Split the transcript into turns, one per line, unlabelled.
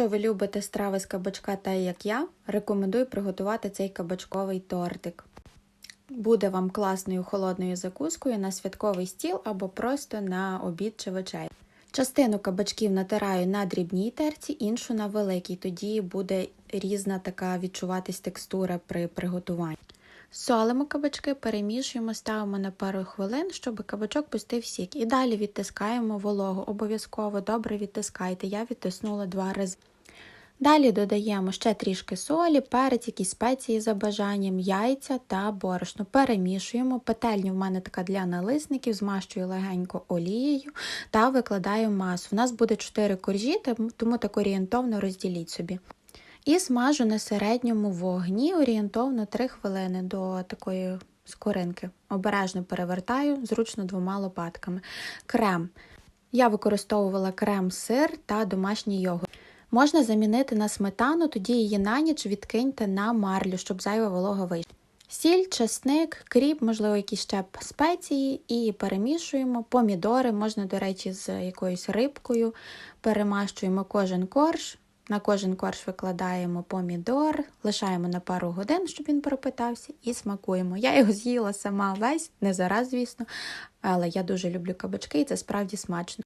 Якщо ви любите страви з кабачка, так як я, рекомендую приготувати цей кабачковий тортик. Буде вам класною холодною закускою на святковий стіл або просто на обід чи вечерю. Частину кабачків натираю на дрібній терці, іншу на великій, тоді буде різна така відчуватись текстура при приготуванні. Солимо кабачки, перемішуємо, ставимо на пару хвилин, щоб кабачок пустив сік. І далі відтискаємо вологу. Обов'язково добре відтискайте. Я відтиснула два рази. Далі додаємо ще трішки солі, перець, якісь спеції за бажанням, яйця та борошно. Перемішуємо. Петельня в мене така для налисників, змащую легенько олією та викладаю масу. У нас буде 4 коржі, тому так орієнтовно розділіть собі. І смажу на середньому вогні орієнтовно 3 хвилини до такої скоринки. Обережно перевертаю, зручно двома лопатками. Крем. Я використовувала крем-сир та домашній йогурт. Можна замінити на сметану, тоді її на ніч відкиньте на марлю, щоб зайва волога вийшла. Сіль, чесник, кріп, можливо, якісь ще спеції, і перемішуємо. Помідори, можна, до речі, з якоюсь рибкою. Перемащуємо кожен корж. На кожен корж викладаємо помідор, лишаємо на пару годин, щоб він пропитався, і смакуємо. Я його з'їла сама весь, не зараз, звісно, але я дуже люблю кабачки, і це справді смачно.